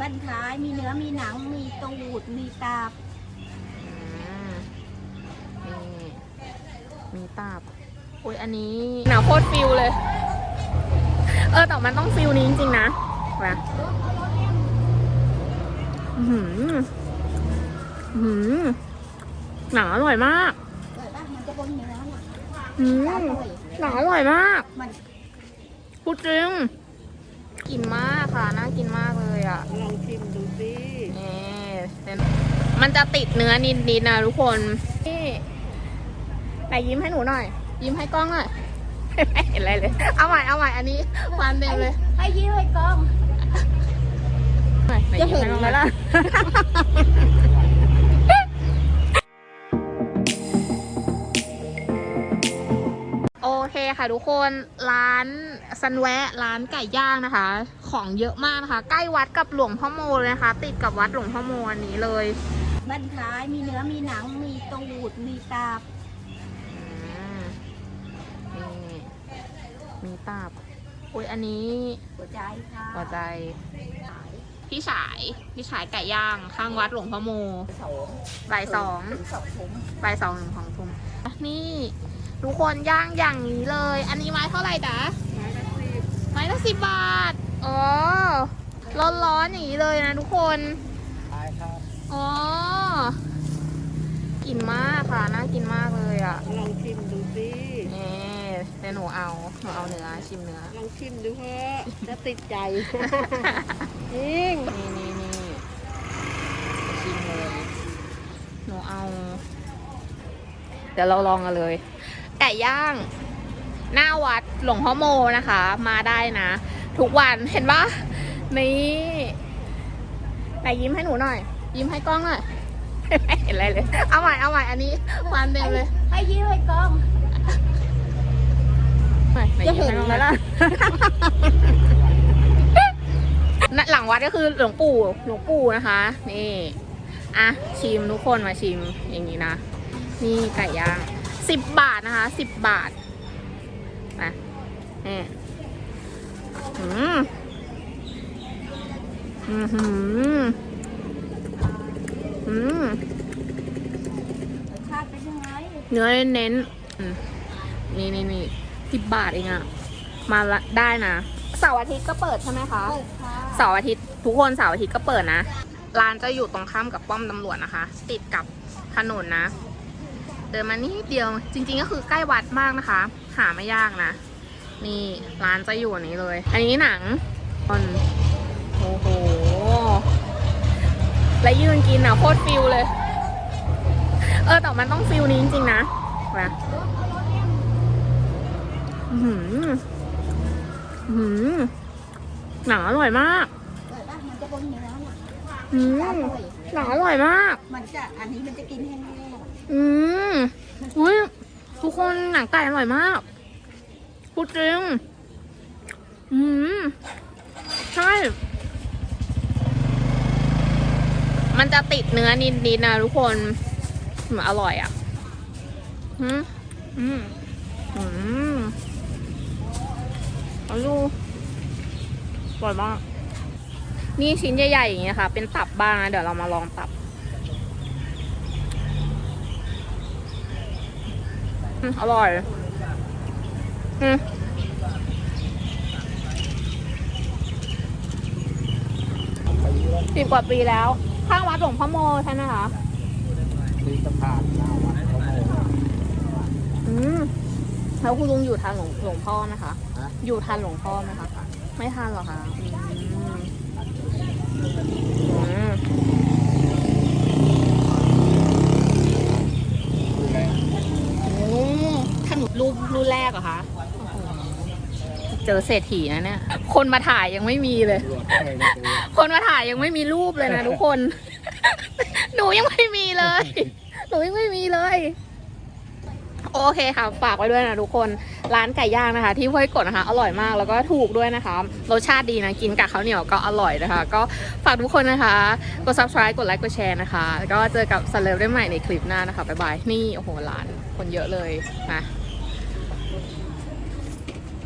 บันท้าย มีเนื้อมีหนัง มีตูด มีตับอืมนี่มีตับอุ้ยอันนี้หนาวโคตรฟิลเลย เออแต่มันต้องฟิลนี้จริงๆนะนะอื้อหืออื้อหือหนังอร่อยมากเกิดป่ะมันจะบนเนื้อน่ะอืจะอมร่อยหนังอร่อยมาก มัน พูดจริงกินมากค่ะน่ากินมากเลยอะ ลองชิมดูสิ นี่เป็น มันจะติดเนื้อนิดๆนะทุกคน นี่ไหนยิ้มให้หนูหน่อย ยิ้มให้กล้องหน่อย ไม่เห็นอะไรเลย เอาใหม่ เอาใหม่ อันนี้ความเต็มเลย ให้ยิ้มให้กล้องไหนไหนยิ้มให้กล้องหน่อยล่ะโอเคค่ะทุกคนร้านซันแวะร้านไก่ย่างนะคะ ของเยอะมากนะคะ ใกล้วัดกับหลวงพ่อโมเลยนะคะ ติดกับวัดหลวงพ่อโมอันนี้เลย บันท้าย มีเนื้อมีหนัง มีตูด มีตับอืมนี่มีตับอุ้ยอันนี้หัวใจค่ะหัวใจพี่ฉาย พี่ฉายไก่ย่างข้างวัดหลวงพ่อโมสองบ่ายสองถึงสองถุงบ่ายสองถึงสองทุ่มนี่ทุกคนย่างอย่างนี้เลย อันนี้ไม้เท่าไหร่จ๊ะไม้ละสิบไม้ละสิบบาท อ๋อ ร้อนๆอย่างนี้เลยนะทุกคน ใช่ครับ อ๋อ กินมากค่ะ น่ากินมากเลยอะ ลองชิมดูสินี่เดี๋ยวหนูเอา หนูเอาเนื้อชิมเนื้อ ลองชิมดูเถอะจะติดใจ จริง นี่นี่นี่ชิมเลย หนูเอา เดี๋ยวเราลองกันเลย ไก่ย่าง หน้าวัดหลวงพ่อโมนะคะ มาได้นะ ทุกวันเห็นปะนี่ไหนยิ้มให้หนูหน่อย ยิ้มให้กล้องหน่อย ไม่เห็นอะไรเลย เอาใหม่เอาใหม่อันนี้ความเต็มเลยให้ยิ้มให้กล้องไหนไหนจะยิ้มเห็นให้กล้องไหมหน่อยล่ะน่ะหลังวัดก็คือหลวงปู่หลวงปู่นะคะ นี่อะชิมทุกคนมาชิมอย่างนี้นะนี่ไก่ย่างสิบบาทนะคะสิบบาทนะนี่อืมอืมหืม อืมรสชาติเป็นยังไงเนื้อเน้นๆอืมนี่นี่นี่สิบบาทเองอะมาละได้นะเสาร์อาทิตย์ก็เปิดใช่ไหมคะเปิดค่ะเสาร์อาทิตย์ทุกคนเสาร์อาทิตย์ก็เปิดนะร้านจะอยู่ตรงข้ามกับป้อมตำรวจนะคะ ติดกับถนนนะ เดินมานิดเดียวจริง ๆ ก็คือใกล้วัดมากนะคะ หาไม่ยากนะ นี่ร้านจะอยู่อันนี้เลย อันนี้หนังคนโอ้โห และยืนกินอะโคตรฟิลเลย เออแต่มันต้องฟิลนี้จริงๆนะมาอื้อหืออื้อหือหนังอร่อยมากมันจะบนเนื้ออืมหนังอร่อยมาก มันจะอันนี้มันจะกินแห้งอืมอุ้ยทุกคนหนังไก่อร่อยมากพูดจริงอืมใช่ มันจะติดเนื้อนิดๆนะทุกคนเหมือนอร่อยอะอืมอืมอืมอาดูอร่อยมาก นี่ชิ้นใหญ่ๆอย่างเงี้ยค่ะ เป็นตับบ้างนะเดี๋ยวเรามาลองตับอืมอร่อย อืมสิบกว่าปีแล้ว ข้างวัดหลวงพ่อโมใช่ไหมคะตีสะพานหน้าวัดพระโมอืมแล้วคุณลุงอยู่ทันหลวงหลวงพ่อไหมคะ ฮะอยู่ทันหลวงพ่อไหมคะ ไม่ทันหรอคะอืมอืมดูแลโอ้ถนนรูปรุ่นแรกเหรอคะโอ้โหเจอเศรษฐีนะเนี่ย คนมาถ่ายยังไม่มีเลยตรวจเข้าไปในตัวคนมาถ่ายยังไม่มีรูปเลยนะทุกคน หนูยังไม่มีเลย หนูยังไม่มีเลย โอเคค่ะ ฝากไว้ด้วยนะทุกคน ร้านไก่ย่างนะคะ ที่ห้วยกดนะคะ อร่อยมากแล้วก็ถูกด้วยนะคะ รสชาติดีนะ กินกับข้าวเหนียวก็อร่อยนะคะ ก็ฝากทุกคนนะคะ กด subscribe กดไลค์กดแชร์นะคะ แล้วก็เจอกับสเลฟได้ใหม่ในคลิปหน้านะคะ บ๊ายบาย นี่โอ้โหร้านคนเยอะเลยนะ